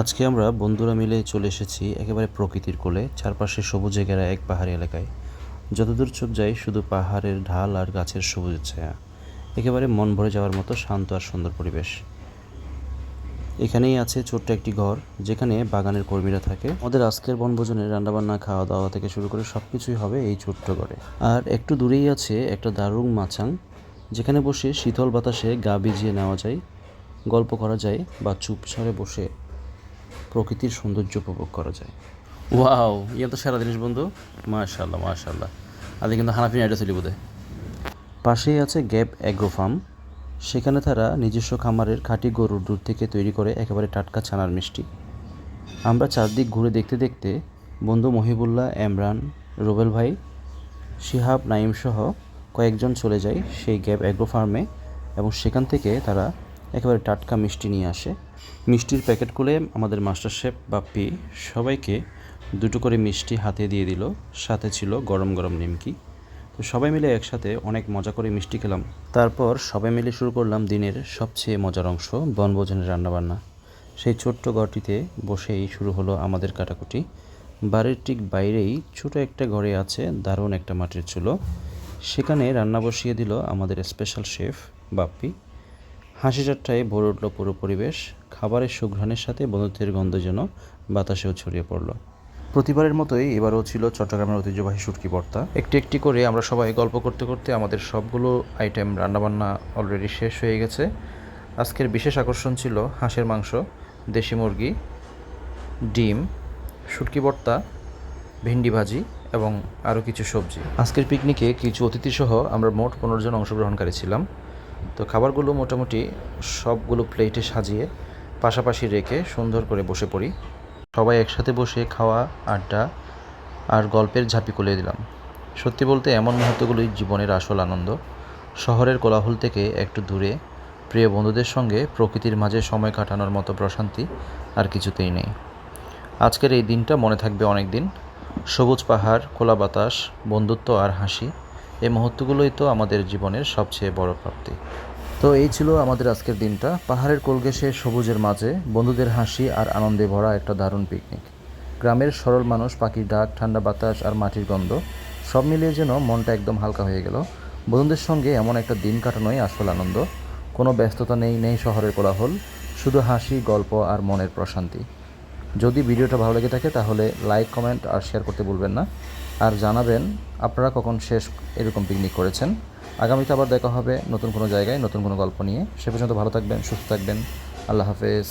আজকে আমরা বন্ধুরা মিলে চলে এসেছি একেবারে প্রকৃতির কোলে, চারপাশে সবুজে ঘেরা এক পাহাড়ি এলাকায়। যতদূর চোখ যায়, শুধু পাহাড়ের ঢাল আর গাছের সবুজ ছায়া। একেবারে মন ভরে যাওয়ার মতো শান্ত আর সুন্দর পরিবেশ। এখানেই আছে ছোট্ট একটি ঘর, যেখানে বাগানের কর্মীরা থাকে। আমাদের আজকের বনভোজনে রান্নাবান্না খাওয়া দাওয়া থেকে শুরু করে সব কিছুই হবে এই ছোট্ট ঘরে। আর একটু দূরেই আছে একটা দারুণ মাচাং যেখানে বসে শীতল বাতাসে গা ভিজিয়ে নেওয়া যায়, গল্প করা যায় বা চুপচারে বসে প্রকৃতির সৌন্দর্য উপভোগ করা যায়। ওয়াও ইয়ে তো সেরা জিনিস বন্ধু। মাশাল্লাহ মাশাল্লাহ আদি কিন্তু হানাফিন অ্যাড্রেস হলি বোধে পাশেই আছে গ্যাপ অ্যাগ্রো ফার্ম। সেখানে তারা নিজস্ব খামারের খাঁটি গরুর দুধ থেকে তৈরি করে একেবারে টাটকা ছানার মিষ্টি। আমরা চারদিক ঘুরে দেখতে দেখতে বন্ধু মহিবুল্লাহ এমরান রুবেল ভাই শিহাব নাইম সহ কয়েকজন চলে যায় সেই গ্যাপ অ্যাগ্রো ফার্মে এবং সেখান থেকে তারা একেবারে টাটকা মিষ্টি নিয়ে আসে। মিষ্টির প্যাকেট খুলে আমাদের মাস্টার শেফ বাপ্পি সবাইকে দুটো করে মিষ্টি হাতে দিয়ে দিল। সাথে ছিল গরম গরম নিমকি। তো সবাই মিলে একসাথে অনেক মজা করে মিষ্টি খেলাম। তারপর সবাই মিলে শুরু করলাম দিনের সবচেয়ে মজার অংশ, বনভোজনের রান্নাবান্না। সেই ছোট্ট ঘরটিতে বসেই শুরু হলো আমাদের কাটাকুটি। বাড়ির ঠিক বাইরেই ছোট একটা ঘরে আছে দারুণ একটা মাটির চুলো। সেখানে রান্না বসিয়ে দিল আমাদের স্পেশাল শেফ বাপ্পি। হাসি ঠাট্টায় ভরে উঠল পুরো পরিবেশ। খাবারের সুঘ্রাণের সাথে বন্ধুত্বের গন্ধ যেন বাতাসেও ছড়িয়ে পড়ল। প্রতিবারের মতোই এবারও ছিল চট্টগ্রামের ঐতিহ্যবাহী শুটকি ভর্তা একটি একটি করে আমরা সবাই গল্প করতে করতে আমাদের সবগুলো আইটেম রান্নাবান্না অলরেডি শেষ হয়ে গেছে। আজকের বিশেষ আকর্ষণ ছিল হাঁসের মাংস, দেশি মুরগি, ডিম, শুটকি ভর্তা ভেন্ডি ভাজি এবং আরও কিছু সবজি। আজকের পিকনিকে কিছু অতিথিসহ আমরা মোট পনেরো জন অংশগ্রহণকারী ছিলাম। তো খাবারগুলো মোটামুটি সবগুলো প্লেটে সাজিয়ে পাশাপাশি রেখে সুন্দর করে বসে পড়ি। সবাই একসাথে বসে খাওয়া, আড্ডা আর গল্পের ঝাঁপি খুলে দিলাম। সত্যি বলতে এমন মুহূর্তগুলোই জীবনের আসল আনন্দ। শহরের কোলাহল থেকে একটু দূরে, প্রিয় বন্ধুদের সঙ্গে প্রকৃতির মাঝে সময় কাটানোর মতো প্রশান্তি আর কিছুতেই নেই। আজকের এই দিনটা মনে থাকবে অনেক দিন সবুজ পাহাড়, খোলা বাতাস, বন্ধুত্ব আর হাসি। এই মুহূর্তগুলোই তো আমাদের জীবনের সবচেয়ে বড় প্রাপ্তি। তো এই ছিল আমাদের আজকের দিনটা। পাহাড়ের কোলঘেসে সবুজের মাঝে বন্ধুদের হাসি আর আনন্দে ভরা একটা দারুণ পিকনিক গ্রামের সরল মানুষ, পাখির ডাক, ঠান্ডা বাতাস আর মাটির গন্ধ, সব মিলিয়ে যেন মনটা একদম হালকা হয়ে গেল। বন্ধুদের সঙ্গে এমন একটা দিন কাটানোই আসল আনন্দ। কোনো ব্যস্ততা নেই নেই শহরের কোলাহল, শুধু হাসি, গল্প আর মনের প্রশান্তি। যদি ভিডিওটা ভালো লেগে থাকে তাহলে লাইক, কমেন্ট আর শেয়ার করতে ভুলবেন না। আর জানাবেন, আপনারা কখন শেষ এরকম পিকনিক করেছেন? আগামীতে আবার দেখা হবে নতুন কোনো জায়গায়, নতুন কোনো গল্প নিয়ে। সে পর্যন্ত ভালো থাকবেন, সুস্থ থাকবেন। আল্লাহ হাফেজ।